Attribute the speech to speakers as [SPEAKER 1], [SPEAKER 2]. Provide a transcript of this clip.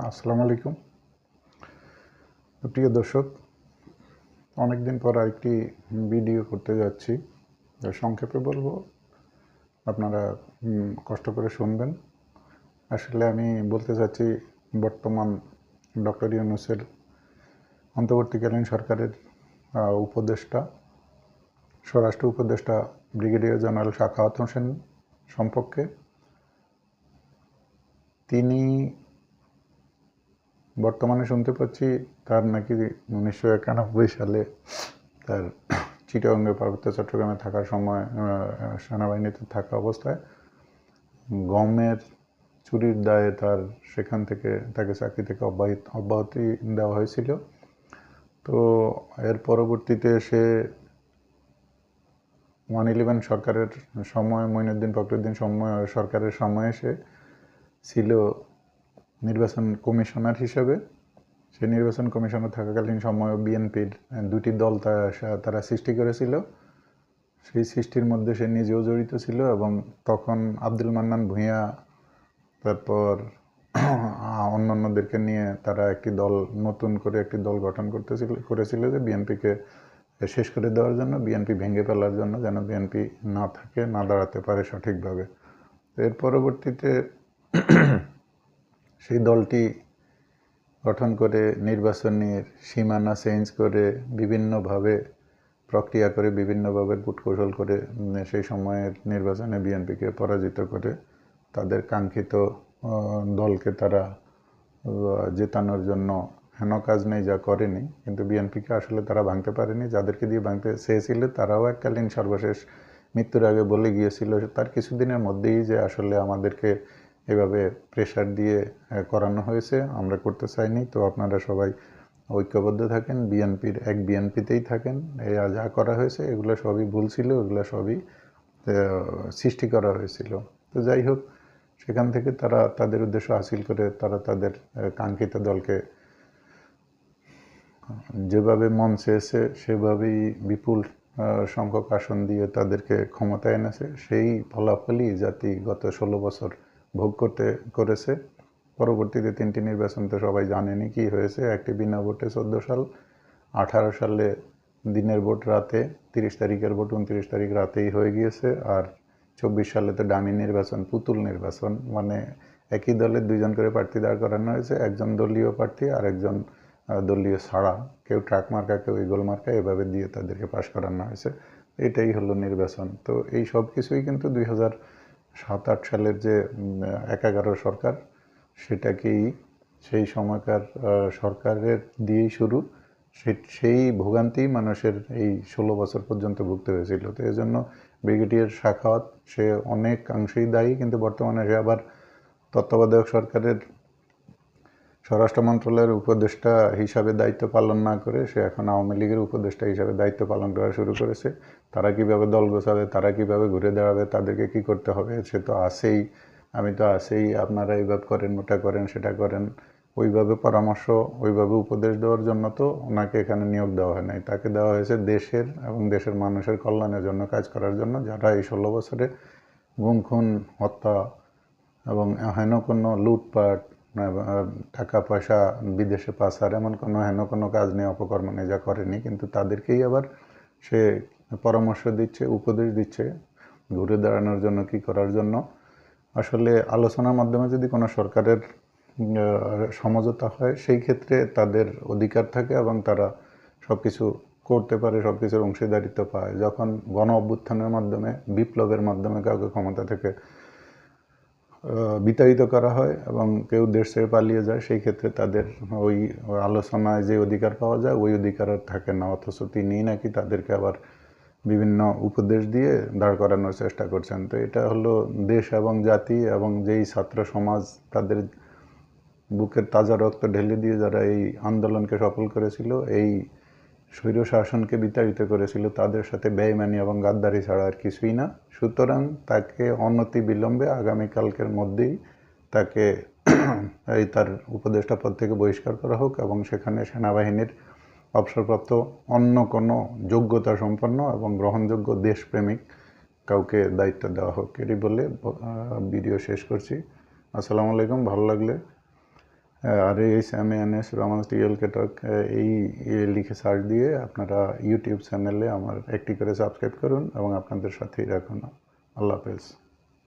[SPEAKER 1] আসসালামু আলাইকুম প্রিয় দর্শক, অনেকদিন পর একটি ভিডিও করতে যাচ্ছি। সংক্ষেপে বলব, আপনারা কষ্ট করে শুনবেন। আসলে আমি বলতে চাচ্ছি, বর্তমান ডক্টর ইউনুসের অন্তর্বর্তীকালীন সরকারের উপদেষ্টা, স্বরাষ্ট্র উপদেষ্টা, ব্রিগেডিয়ার জেনারেল শাখাওয়াত হোসেন সম্পর্কে। তিনি বর্তমানে শুনতে পাচ্ছি তার নাকি উনিশশো একানব্বই সালে তার চিটাগঙ্গে পার্বত্য চট্টগ্রামে থাকার সময় সেনাবাহিনীতে থাকা অবস্থায় গমের চুরির দায়ে তার সেখান থেকে তাকে চাকরি থেকে অব্যাহত, অব্যাহতি দেওয়া হয়েছিল। তো এর পরবর্তীতে সে ওয়ান ইলেভেন সরকারের সময় মঈনুদ্দিন ফখরুদ্দিন সময়, সরকারের সময়ে সে ছিল নির্বাচন কমিশনার হিসেবে সে নির্বাচন কমিশনার থাকাকালীন সময় বিএনপির দুটি দল তারা সৃষ্টি করেছিল। সেই সৃষ্টির মধ্যে সে নিজেও জড়িত ছিল এবং তখন আব্দুল মান্নান ভূঁইয়া, তারপর অন্যান্যদেরকে নিয়ে তারা একটি দল, নতুন করে একটি দল গঠন করতেছিল, করেছিল যে বিএনপিকে শেষ করে দেওয়ার জন্য, বিএনপি ভেঙে ফেলার জন্য যেন বিএনপি না থাকে, না দাঁড়াতে পারে সঠিকভাবে। এর পরবর্তীতে সেই দলটি গঠন করে নির্বাচনের সীমানা চেঞ্জ করে, বিভিন্নভাবে প্রক্রিয়া করে, বিভিন্নভাবে কূটকৌশল করে সেই সময়ের নির্বাচনে বিএনপিকে পরাজিত করে তাদের কাঙ্ক্ষিত দলকে তারা জেতানোর জন্য হেন কাজ নেই, যা করেনি। কিন্তু বিএনপিকে আসলে তারা ভাঙতে পারেনি। যাদেরকে দিয়ে ভাঙতে চেয়েছিল, তারাও এককালীন সর্বশেষ মৃত্যুর আগে বলে গিয়েছিল, তার কিছুদিনের মধ্যেই যে আসলে আমাদেরকে এভাবে প্রেশার দিয়ে করানো হয়েছে, আমরা করতে চাইনি। তো আপনারা সবাই ঐক্যবদ্ধ থাকেন, বিএনপির, এক বিএনপিতেই থাকেন। এই যা করা হয়েছে, এগুলো সবই ভুল ছিল, এগুলো সবই সৃষ্টি করা হয়েছিল। তো যাই হোক, সেখান থেকে তারা তাদের উদ্দেশ্য হাসিল করে তারা তাদের কাঙ্ক্ষিত দলকে, যেভাবে মন চেয়েছে, সেভাবেই বিপুল সংখ্যক আসন দিয়ে তাদেরকে ক্ষমতায় এনেছে। সেই ফলাফলই জাতি গত ষোলো বছর করতে করেছে। পরবর্তীতে তিনটি নির্বাচন তো সবাই জানেনি কি হয়েছে। একটি বিনা ভোটে চোদ্দ সাল, আঠারো সালে দিনের ভোট রাতে, তিরিশ তারিখের ভোট উনত্রিশ তারিখ রাতেই হয়ে গিয়েছে। আর চব্বিশ সালে তো ডামি নির্বাচন, পুতুল নির্বাচন মানে একই দলের দুইজন করে প্রার্থী দাঁড় করানো হয়েছে। একজন দলীয় প্রার্থী আর একজন দলীয় ছাড়া। কেউ ট্রাক মার্কা, কেউ ইগল মার্কা, এভাবে দিয়ে তাদেরকে পাশ করানো হয়েছে। এটাই হলো নির্বাচন। তো এই সব কিছুই কিন্তু দুই হাজার সাত আট সালের যে এক এগারো সরকার, সেটাকেই সেই সময়কার সরকারের দিয়েই শুরু। সেই ভোগান্তি মানুষের এই ষোলো বছর পর্যন্ত ভুগতে হয়েছিল। তো এই জন্য ব্রিগেডিয়ার শাখাওয়াত, সে অনেকাংশেই দায়ী, কিন্তু বর্তমানে সে আবার তত্ত্বাবধায়ক সরকারের স্বরাষ্ট্র মন্ত্রণালয়ের উপদেষ্টা হিসাবে দায়িত্ব পালন না করে সে এখন আওয়ামী লীগের উপদেষ্টা হিসাবে দায়িত্ব পালন করা শুরু করেছে। তারা কীভাবে দল গোছাবে, তারা কীভাবে ঘুরে দাঁড়াবে, তাদেরকে কি করতে হবে, সে তো আছেই। আমি তো আসেই আপনারা এইভাবে করেন, ওটা করেন, সেটা করেন। ওইভাবে পরামর্শ, ওইভাবে উপদেশ দেওয়ার জন্য তো ওনাকে এখানে নিয়োগ দেওয়া হয় নাই। তাকে দেওয়া হয়েছে দেশের এবং দেশের মানুষের কল্যাণের জন্য, কাজ করার জন্য, যারা এই ষোলো বছরে গুম, খুন, হত্যা এবং হেন কোনো লুটপাট টাকা পয়সা বিদেশে পাচার এমন কোনো, হেন কোনো কাজ নিয়ে অপকর্ম যা করেনি, কিন্তু তাদেরকেই আবার সে পরামর্শ দিচ্ছে, উপদেশ দিচ্ছে ঘুরে দাঁড়ানোর জন্য, কি করার জন্য। আসলে আলোচনার মাধ্যমে যদি কোনো সরকারের সমঝোতা হয়, সেই ক্ষেত্রে তাদের অধিকার থাকে এবং তারা সব কিছু করতে পারে সব কিছুর অংশীদারিত্ব পায়। যখন গণ অভ্যুত্থানের মাধ্যমে, বিপ্লবের মাধ্যমে কাউকে ক্ষমতা থেকে বিতাড়িত করা হয় এবং কেউ দেশ ছেড়ে পালিয়ে যায়, সেই ক্ষেত্রে তাদের ওই আলোচনায় যে অধিকার পাওয়া যায়, ওই অধিকার আর থাকে না। অথচ তিনি নাকি তাদেরকে আবার বিভিন্ন উপদেশ দিয়ে দাঁড় করানোর চেষ্টা করছেন। তো এটা হলো দেশ এবং জাতি এবং যেই ছাত্র সমাজ, তাদের বুকের তাজা রক্ত ঢেলে দিয়ে যারা এই আন্দোলনকে সফল করেছিল, এই স্বৈর শাসনকে বিতাড়িত করেছিল, তাদের সাথে বেইমানি এবং গাদ্দারি ছাড়া আর কিছুই না। সুতরাং তাকে অনতি বিলম্বে আগামীকালকের মধ্যেই তাকে এই তার উপদেষ্টা পদ থেকে বহিষ্কার করা হোক এবং সেখানে সেনাবাহিনীর অবসরপ্রাপ্ত অন্য কোনো যোগ্যতা সম্পন্ন এবং গ্রহণযোগ্য দেশপ্রেমিক কাউকে দায়িত্ব দেওয়া হোক, এটি বলে ভিডিও শেষ করছি। আসসালামু আলাইকুম, ভালো লাগলে আর S M N S TL কেটক এই লিখে সার্চ দিয়ে আপনারা ইউটিউব চ্যানেলে আমার একটি করে সাবস্ক্রাইব করুন এবং আপনাদের সাথেই রাখুন। আল্লাহ হাফেজ।